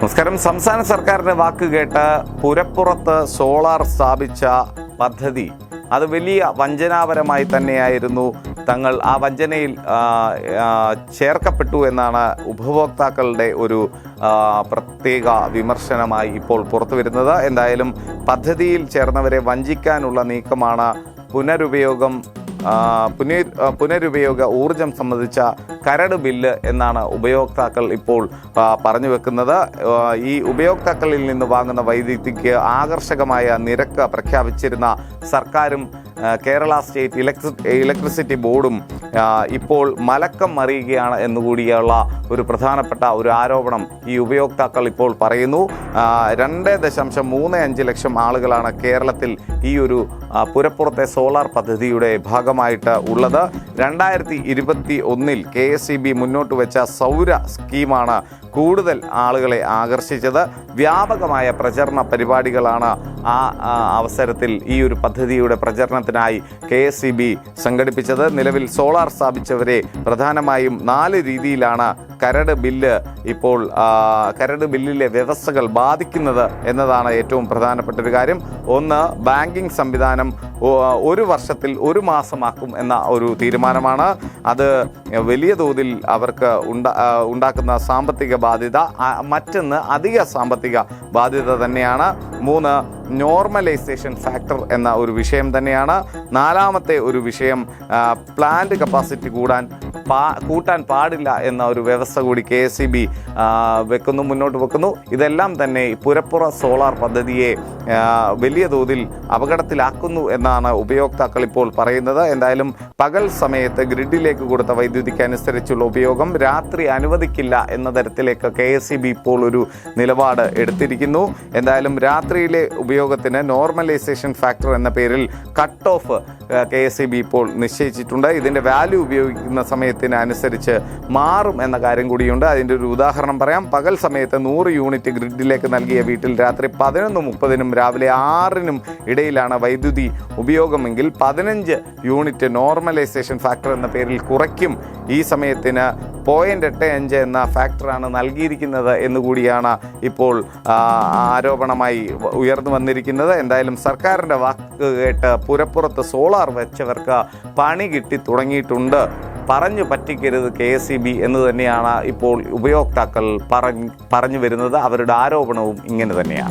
നമസ്കാരം. സംസ്ഥാന സർക്കാരിന്റെ വാക്ക് കേട്ട് പുരപ്പുറത്ത് സോളാർ സ്ഥാപിച്ച പദ്ധതി അത് വലിയ വഞ്ചനാപരമായി തന്നെയായിരുന്നു. തങ്ങൾ ആ വഞ്ചനയിൽ ചേർക്കപ്പെട്ടു എന്നാണ് ഉപഭോക്താക്കളുടെ ഒരു പ്രത്യേക വിമർശനമായി ഇപ്പോൾ പുറത്തു വരുന്നത് എന്തായാലും പദ്ധതിയിൽ ചേർന്നവരെ വഞ്ചിക്കാനുള്ള നീക്കമാണ് പുനരുപയോഗം പുനർ പുനരുപയോഗ ഊർജം സംബന്ധിച്ച കരട് ബില്ല് എന്നാണ് ഉപയോക്താക്കൾ ഇപ്പോൾ പറഞ്ഞു വെക്കുന്നത്. ഈ ഉപയോക്താക്കളിൽ നിന്ന് വാങ്ങുന്ന വൈദ്യുതിക്ക് ആകർഷകമായ നിരക്ക് പ്രഖ്യാപിച്ചിരുന്ന സർക്കാരും കേരള സ്റ്റേറ്റ് ഇലക്ട്രി ഇലക്ട്രിസിറ്റി ബോർഡും ഇപ്പോൾ മലക്കം മറിയുകയാണ് എന്നുകൂടിയുള്ള ഒരു പ്രധാനപ്പെട്ട ഒരു ആരോപണം ഈ ഉപയോക്താക്കൾ ഇപ്പോൾ പറയുന്നു. രണ്ട് ദശാംശം മൂന്ന് അഞ്ച് ലക്ഷം ആളുകളാണ് കേരളത്തിൽ ഈ ഒരു പുരപ്പുറത്തെ സോളാർ പദ്ധതിയുടെ ഭാഗമായിട്ട് ഉള്ളത്. രണ്ടായിരത്തി ഇരുപത്തി ഒന്നിൽ കെ എസ് ഇ ബി മുന്നോട്ട് വെച്ച സൗര സ്കീമാണ് കൂടുതൽ ആളുകളെ ആകർഷിച്ചത്. വ്യാപകമായ പ്രചരണ പരിപാടികളാണ് ആ അവസരത്തിൽ ഈ ഒരു പദ്ധതിയുടെ പ്രചരണത്തിനായി കെ എസ് ഇ ബി സംഘടിപ്പിച്ചത്. നിലവിൽ സോളാർ സ്ഥാപിച്ചവരെ പ്രധാനമായും നാല് രീതിയിലാണ് കരട് ബില്ല് ഇപ്പോൾ കരട് ബില്ലിലെ വ്യവസ്ഥകൾ ബാധിക്കുന്നത് എന്നതാണ് ഏറ്റവും പ്രധാനപ്പെട്ട ഒരു കാര്യം. ഒന്ന് ബാങ്കിംഗ് സംവിധാനം ഒരു വർഷത്തിൽ ഒരു മാസമാക്കും എന്ന ഒരു തീരുമാനമാണ്. അത് വലിയ തോതിൽ അവർക്ക് ഉണ്ടാ ഉണ്ടാക്കുന്ന സാമ്പത്തിക ബാധ്യത മറ്റൊന്ന് അധിക സാമ്പത്തിക ബാധ്യത തന്നെയാണ്. മൂന്ന് നോർമലൈസേഷൻ ഫാക്ടർ എന്ന ഒരു വിഷയം തന്നെയാണ്. നാലാമത്തെ ഒരു വിഷയം പ്ലാന്റ് കപ്പാസിറ്റി കൂടാൻ പാ കൂട്ടാൻ പാടില്ല എന്ന ഒരു വ്യവസ്ഥ കൂടി കെ എസ് ഇ ബി വെക്കുന്നു മുന്നോട്ട് വെക്കുന്നു. ഇതെല്ലാം തന്നെ പുരപ്പുറ സോളാർ പദ്ധതിയെ വലിയ തോതിൽ അപകടത്തിലാക്കുന്നു എന്നാണ് ഉപയോക്താക്കൾ ഇപ്പോൾ പറയുന്നത്. എന്തായാലും പകൽ സമയത്ത് ഗ്രിഡിലേക്ക് കൊടുത്ത വൈദ്യുതിക്ക് അനുസരിച്ചുള്ള ഉപയോഗം രാത്രി അനുവദിക്കില്ല എന്ന തരത്തിലേക്ക് കെ എസ് ഇ ബി ഇപ്പോൾ ഒരു നിലപാട് എടുത്തിരിക്കുന്നു. എന്തായാലും രാത്രിയിലെ ഉപയോഗത്തിന് നോർമലൈസേഷൻ ഫാക്ടർ എന്ന പേരിൽ cut off K S E B ഇപ്പോൾ നിശ്ചയിച്ചിട്ടുണ്ട്. ഇതിന്റെ വാല്യൂ ഉപയോഗിക്കുന്ന സമയത്തിനനുസരിച്ച് മാറും എന്ന കാര്യം കൂടിയുണ്ട്. അതിന്റെ ഒരു ഉദാഹരണം പറയാം. പകൽ സമയത്ത് നൂറ് യൂണിറ്റ് ഗ്രിഡിലേക്ക് നൽകിയ വീട്ടിൽ രാത്രി പതിനൊന്ന് മുപ്പതിനും രാവിലെ ആറിനും ഇടയിലാണ് വൈദ്യുതി ഉപയോഗമെങ്കിൽ പതിനഞ്ച് യൂണിറ്റ് നോർമലൈസേഷൻ ഫാക്ടർ എന്ന പേരിൽ കുറയ്ക്കും. ഈ സമയത്തിന് പോയിന്റ് എട്ട് അഞ്ച് എന്ന ഫാക്ടറാണ് നൽകിയിരിക്കുന്നത് എന്നുകൂടിയാണ് ഇപ്പോൾ ആരോപണമായി ഉയർന്നു വന്നിരിക്കുന്നത്. എന്തായാലും സർക്കാരിന്റെ വാക്ക് കേട്ട് പുരപ്പുറത്ത് സോളാർ വെച്ചവർക്ക് പണി കിട്ടി തുടങ്ങിയിട്ടുണ്ട്. പറഞ്ഞു പറ്റിക്കരുത് കെ എസ് സി ബി എന്ന് തന്നെയാണ് ഇപ്പോൾ ഉപയോക്താക്കൾ പറഞ്ഞ് വരുന്നത്. അവരുടെ ആരോപണവും ഇങ്ങനെ തന്നെയാണ്.